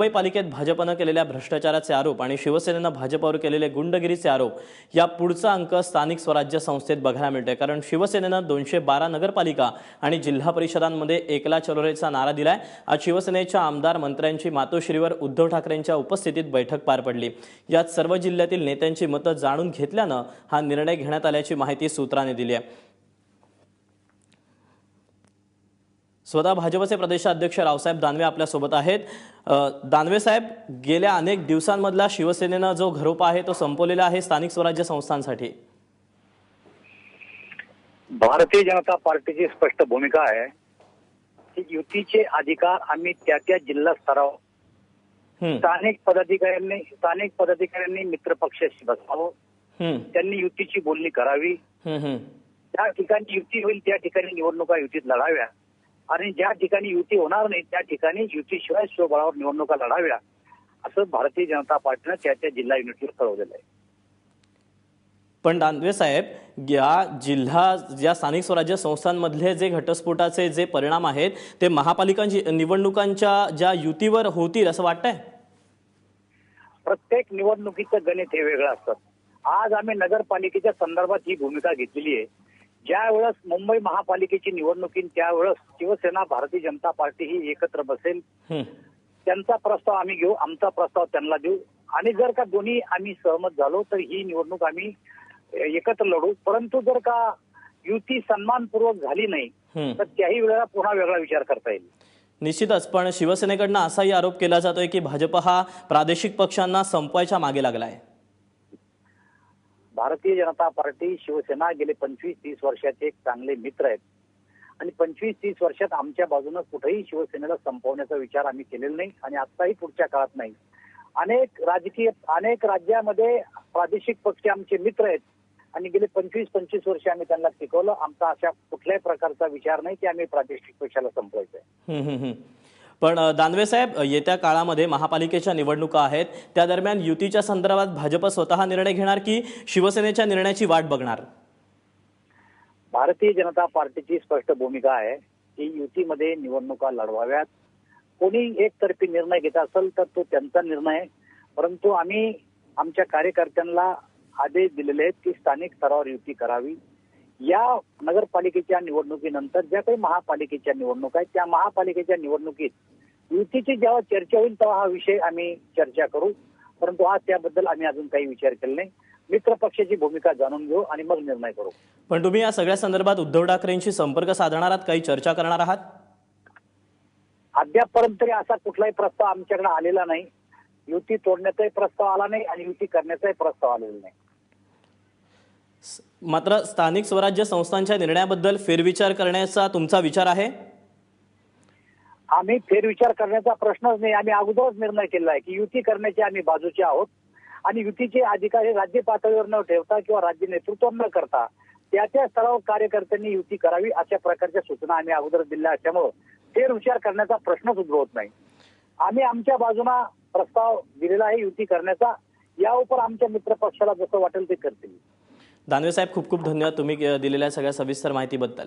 मुंबई पालिकेत भाजपनं केलेल्या भ्रष्टाचाराचे आरोप आणि शिवसेनेनं भाजपवर केलेले गुंडगिरीचे आरोप या पुढचा अंक स्थानिक स्वराज्य संस्थेत बघायला मिळतोय. कारण शिवसेनेनं दोनशे बारा नगरपालिका आणि जिल्हा परिषदांमध्ये एकला चलोरेचा नारा दिलाय. आज शिवसेनेच्या आमदार मंत्र्यांची मातोश्रीवर उद्धव ठाकरेंच्या उपस्थितीत बैठक पार पडली. यात सर्व जिल्ह्यातील नेत्यांची मतं जाणून घेतल्यानं हा निर्णय घेण्यात आल्याची माहिती सूत्रांनी दिली आहे. स्वतः भाजपचे प्रदेशाध्यक्ष रावसाहेब दानवे आपल्यासोबत आहेत. दानवे साहेब गेल्या अनेक दिवसांमधला शिवसेनेनं जो घरोपा आहे तो संपवलेला आहे स्थानिक स्वराज्य संस्थांसाठी. भारतीय जनता पार्टीची स्पष्ट भूमिका आहे की युतीचे अधिकार आम्ही त्या त्या जिल्हा स्तरावर स्थानिक पदाधिकाऱ्यांनी स्थानिक पदाधिकाऱ्यांनी मित्रपक्षाशी बसावं. हम्म, त्यांनी युतीची बोलणी करावी. त्या ठिकाणी युती होईल त्या ठिकाणी निवडणुका युतीत लढाव्या आणि ज्या ठिकाणी युती होणार नाही त्या ठिकाणी युतीशिवाय स्वबळावर निवडणुका लढाव्या. असं भारतीय जनता पार्टीनं त्या त्या जिल्हा युनिटवर कळवलेलं आहे. पण दानवे साहेब या जिल्हा या स्थानिक स्वराज्य संस्थांमधले जे घटस्फोटाचे जे परिणाम आहेत ते महापालिकांची निवडणुकांच्या ज्या युतीवर होतील असं वाटतंय? प्रत्येक निवडणुकीचं गणित हे वेगळं असतं. आज आम्ही नगरपालिकेच्या संदर्भात ही भूमिका घेतलेली आहे. ज्या वेळेस मुंबई महापालिकेची निवडणुकी त्यावेळेस शिवसेना भारतीय जनता पार्टी ही एकत्र बसेल. त्यांचा प्रस्ताव आम्ही घेऊ आमचा प्रस्ताव त्यांना देऊ. आणि जर का दोन्ही आम्ही सहमत झालो तर ही निवडणूक आम्ही एकत्र लढू. परंतु जर का युती सन्मानपूर्वक झाली नाही. तर त्याही वेळेला पुन्हा वेगळा विचार करता येईल. निश्चितच पण शिवसेनेकडनं असाही आरोप केला जातोय की भाजप हा प्रादेशिक पक्षांना संपवायच्या मागे लागलाय. भारतीय जनता पार्टी शिवसेना गेले पंचवीस तीस वर्षाचे एक चांगले मित्र आहेत. आणि पंचवीस तीस वर्षात आमच्या बाजूनं कुठेही शिवसेनेला संपवण्याचा विचार आम्ही केलेला नाही आणि आताही पुढच्या काळात नाही. अनेक राजकीय अनेक राज्यामध्ये प्रादेशिक पक्ष आमचे मित्र आहेत. आणि गेले पंचवीस पंचवीस वर्ष आम्ही त्यांना टिकवलं आमचा अशा कुठल्याही प्रकारचा विचार नाही की आम्ही प्रादेशिक पक्षाला संपवायचं आहे पण दानवे साहेब येत्या काळामध्ये महापालिकेच्या निवडणुका आहेत. त्या दरम्यान युतीच्या संदर्भात भाजप स्वतः निर्णय घेणार की शिवसेनेच्या निर्णयाची वाट बघणार? भारतीय जनता पार्टीची स्पष्ट भूमिका आहे की युतीमध्ये निवडणुका लढवाव्यात. कोणी एकतर्फी निर्णय घेत असेल तर तो त्यांचा निर्णय परंतु आम्ही आमच्या कार्यकर्त्यांना आदेश दिलेले आहेत की स्थानिक स्तरावर युती करावी. या नगरपालिकेच्या निवडणुकीनंतर ज्या काही महापालिकेच्या निवडणुका आहेत त्या महापालिकेच्या निवडणुकीत युतीची जेव्हा चर्चा होईल तेव्हा हा विषय आम्ही चर्चा करू. परंतु आज त्याबद्दल आम्ही अजून काही विचार केला नाही. मित्र पक्षाची भूमिका जाणून घेऊ आणि मग निर्णय करू. पण तुम्ही या सगळ्या संदर्भात उद्धव ठाकरेंशी संपर्क साधणार आहात? काही चर्चा करणार आहात? अद्यापपर्यंत तरी असा कुठलाही प्रस्ताव आमच्याकडे आलेला नाही. युती तोडण्याचाही प्रस्ताव आला नाही आणि युती करण्याचाही प्रस्ताव आलेला नाही. मात्र स्थानिक स्वराज्य संस्थांच्या निर्णयाबद्दल फेरविचार करण्याचा तुमचा विचार आहे? आम्ही फेरविचार करण्याचा प्रश्नच नाही. आम्ही अगोदरच निर्णय केला आहे की युती करण्याचे आम्ही बाजूचे आहोत. आणि युतीचे अधिकार हे राज्य पातळीवर न ठेवता किंवा राज्य नेतृत्व न करता त्या त्या स्तरावर कार्यकर्त्यांनी युती करावी अशा प्रकारच्या सूचना आम्ही अगोदर दिल्या असल्यामुळं फेरविचार करण्याचा प्रश्नच उद्भवत नाही. आम्ही आमच्या बाजूला प्रस्ताव दिलेला आहे युती करण्याचा. या उपर आमच्या मित्र पक्षाला जसं वाटेल ते करतील. दानवे साहेब खूप खूप धन्यवाद तुम्ही दिलेल्या सगळ्या सविस्तर माहितीबद्दल.